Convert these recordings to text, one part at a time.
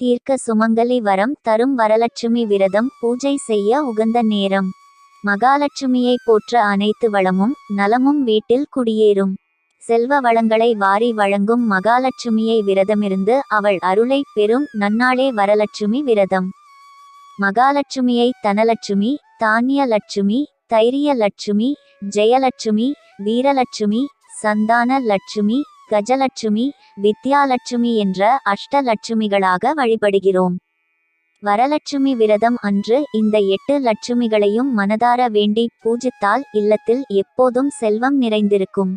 தீர்க்க சுமங்கலி வரம் தரும் வரலட்சுமி விரதம் பூஜை செய்ய உகந்த நேரம். மகாலட்சுமியை போற்ற அனைத்து வளமும் நலமும் வீட்டில் குடியேறும். செல்வ வளங்களை வாரி வழங்கும் மகாலட்சுமியை விரதமிருந்து அவள் அருளை பெறும் நன்னாளே வரலட்சுமி விரதம். மகாலட்சுமியை தனலட்சுமி தான்யலட்சுமி தைரிய லட்சுமி ஜெயலட்சுமி வீரலட்சுமி சந்தான லட்சுமி கஜலட்சுமி வித்யாலட்சுமி என்ற அஷ்டலட்சுமிகளாக வழிபடுகிறோம். வரலட்சுமி விரதம் அன்று இந்த எட்டு லட்சுமிகளையும் மனதார வேண்டி பூஜித்தால் இல்லத்தில் எப்போதும் செல்வம் நிறைந்திருக்கும்.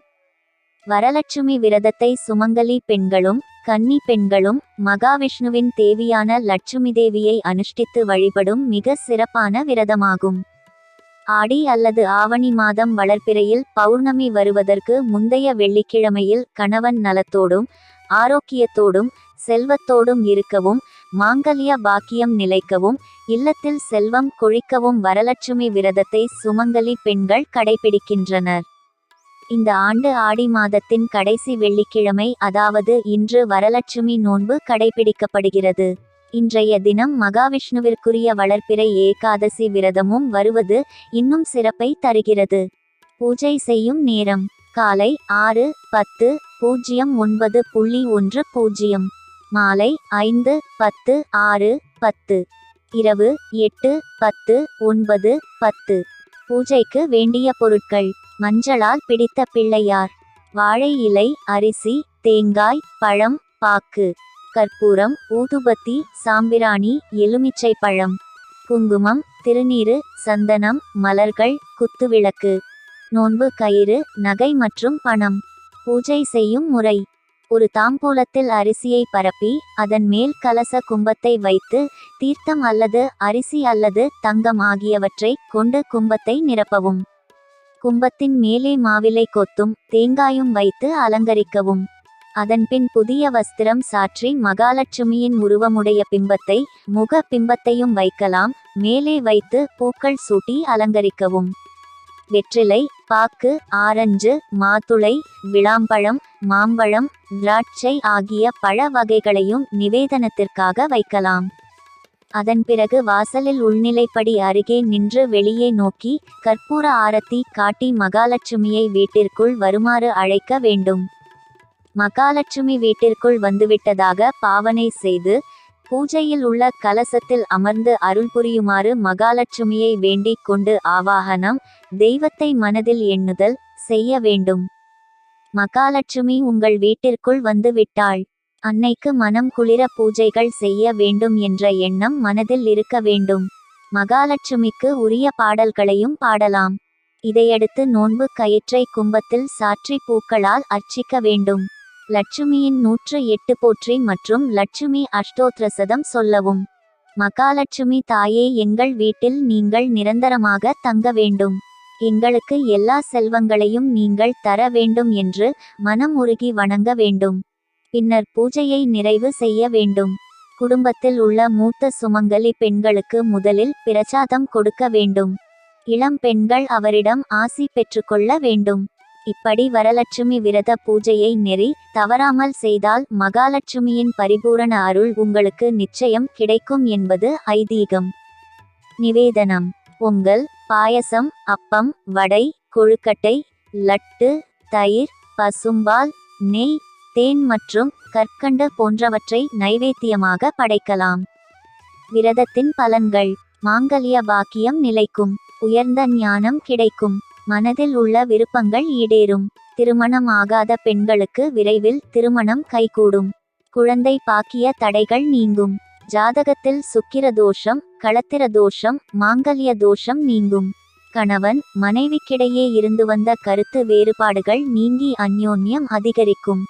வரலட்சுமி விரதத்தை சுமங்கலி பெண்களும் கன்னி பெண்களும் மகாவிஷ்ணுவின் தேவியான லட்சுமி தேவியை அனுஷ்டித்து வழிபடும் மிக சிறப்பான விரதமாகும். ஆடி அல்லது ஆவணி மாதம் வளர்ப்பிறையில் பௌர்ணமி வருவதற்கு முந்தைய வெள்ளிக்கிழமையில் கணவன் நலத்தோடும் ஆரோக்கியத்தோடும் செல்வத்தோடும் இருக்கவும் மாங்கல்ய பாக்கியம் நிலைக்கவும் இல்லத்தில் செல்வம் கொழிக்கவும் வரலட்சுமி விரதத்தை சுமங்கலி பெண்கள் கடைபிடிக்கின்றனர். இந்த ஆண்டு ஆடி மாதத்தின் கடைசி வெள்ளிக்கிழமை அதாவது இன்று வரலட்சுமி நோன்பு கடைபிடிக்கப்படுகிறது. இன்றைய தினம் மகாவிஷ்ணுவிற்குரிய வளர்ப்பிறை ஏகாதசி விரதமும் வருவது இன்னும் சிறப்பை தருகிறது. பூஜை செய்யும் நேரம். காலை ஆறு பத்து பூஜ்ஜியம் ஒன்பது புள்ளி ஒன்று பூஜ்ஜியம் மாலை ஐந்து பத்து ஆறு பத்து. இரவு எட்டு பத்து ஒன்பது பத்து. பூஜைக்கு வேண்டிய பொருட்கள். மஞ்சளால் பிடித்த பிள்ளையார். வாழை இலை அரிசி தேங்காய் பழம் பாக்கு. கற்பூரம் ஊதுபத்தி சாம்பிராணி எலுமிச்சை பழம் குங்குமம் திருநீறு சந்தனம் மலர்கள் குத்துவிளக்கு நோன்பு கயிறு நகை மற்றும் பணம். பூஜை செய்யும் முறை. ஒரு தாம்பூலத்தில் அரிசியை பரப்பி அதன் மேல் கலச கும்பத்தை வைத்து தீர்த்தம் அல்லது அரிசி அல்லது தங்கம் ஆகியவற்றை கொண்டு கும்பத்தை நிரப்பவும். கும்பத்தின் மேலே மாவிலை கொத்தும் தேங்காயும் வைத்து அலங்கரிக்கவும். அதன்பின் புதிய வஸ்திரம் சாற்றி மகாலட்சுமியின் உருவமுடைய பிம்பத்தை முக பிம்பத்தையும் வைக்கலாம். மேலே வைத்து பூக்கள் சூட்டி அலங்கரிக்கவும். வெற்றிலை பாக்கு ஆரஞ்சு மாதுளை விளாம்பழம் மாம்பழம் திராட்சை ஆகிய பழ வகைகளையும் நிவேதனத்திற்காக வைக்கலாம். அதன் பிறகு வாசலில் உள்நிலைப்படி அருகே நின்று வெளியே நோக்கி கற்பூர ஆரத்தி காட்டி மகாலட்சுமியை வீட்டிற்குள் வருமாறு அழைக்க வேண்டும். மகாலட்சுமி வீட்டிற்குள் வந்துவிட்டதாக பாவனை செய்து பூஜையில் உள்ள கலசத்தில் அமர்ந்து அருள் புரியுமாறு மகாலட்சுமியை வேண்டிக் கொண்டு ஆவாகனம் தெய்வத்தை மனதில் எண்ணுதல் செய்ய வேண்டும். மகாலட்சுமி உங்கள் வீட்டிற்குள் வந்து விட்டாள் அன்னைக்கு மனம் குளிர பூஜைகள் செய்ய வேண்டும் என்ற எண்ணம் மனதில் இருக்க வேண்டும். மகாலட்சுமிக்கு உரிய பாடல்களையும் பாடலாம். இதையடுத்து நோன்பு கயிற்றை கும்பத்தில் சாற்றி பூக்களால் அர்ச்சிக்க வேண்டும். லட்சுமியின் நூற்று எட்டு போற்றி மற்றும் லட்சுமி அஷ்டோத்ரசதம் சொல்லவும் மகாலட்சுமி தாயே எங்கள் வீட்டில் நீங்கள் நிரந்தரமாக தங்க வேண்டும். எங்களுக்கு எல்லா செல்வங்களையும் நீங்கள் தர வேண்டும் என்று மனம் உருகி வணங்க வேண்டும். பின்னர் பூஜையை நிறைவு செய்ய வேண்டும். குடும்பத்தில் உள்ள மூத்த சுமங்கலி பெண்களுக்கு முதலில் பிரசாதம் கொடுக்க வேண்டும். இளம் பெண்கள் அவரிடம் ஆசி பெற்றுக்கொள்ள வேண்டும். இப்படி வரலட்சுமி விரத பூஜையை நெறி தவறாமல் செய்தால் மகாலட்சுமியின் பரிபூரண அருள் உங்களுக்கு நிச்சயம் கிடைக்கும் என்பது ஐதீகம். நிவேதனம். பொங்கல் பாயசம் அப்பம் வடை கொழுக்கட்டை லட்டு தயிர் பசும்பால் நெய் தேன் மற்றும் கற்கண்டு போன்றவற்றை நைவேத்தியமாக படைக்கலாம். விரதத்தின் பலன்கள். மாங்கல்ய பாக்கியம் நிலைக்கும். உயர்ந்த ஞானம் கிடைக்கும். மனதில் உள்ள விருப்பங்கள் ஈடேறும். திருமணம் ஆகாத பெண்களுக்கு விரைவில் திருமணம் கைகூடும். குழந்தை பாக்கிய தடைகள் நீங்கும். ஜாதகத்தில் சுக்கிர தோஷம் களத்திர தோஷம் மாங்கல்ய தோஷம் நீங்கும். கணவன் மனைவிக்கிடையே இருந்து வந்த கருத்து வேறுபாடுகள் நீங்கி அந்யோன்யம் அதிகரிக்கும்.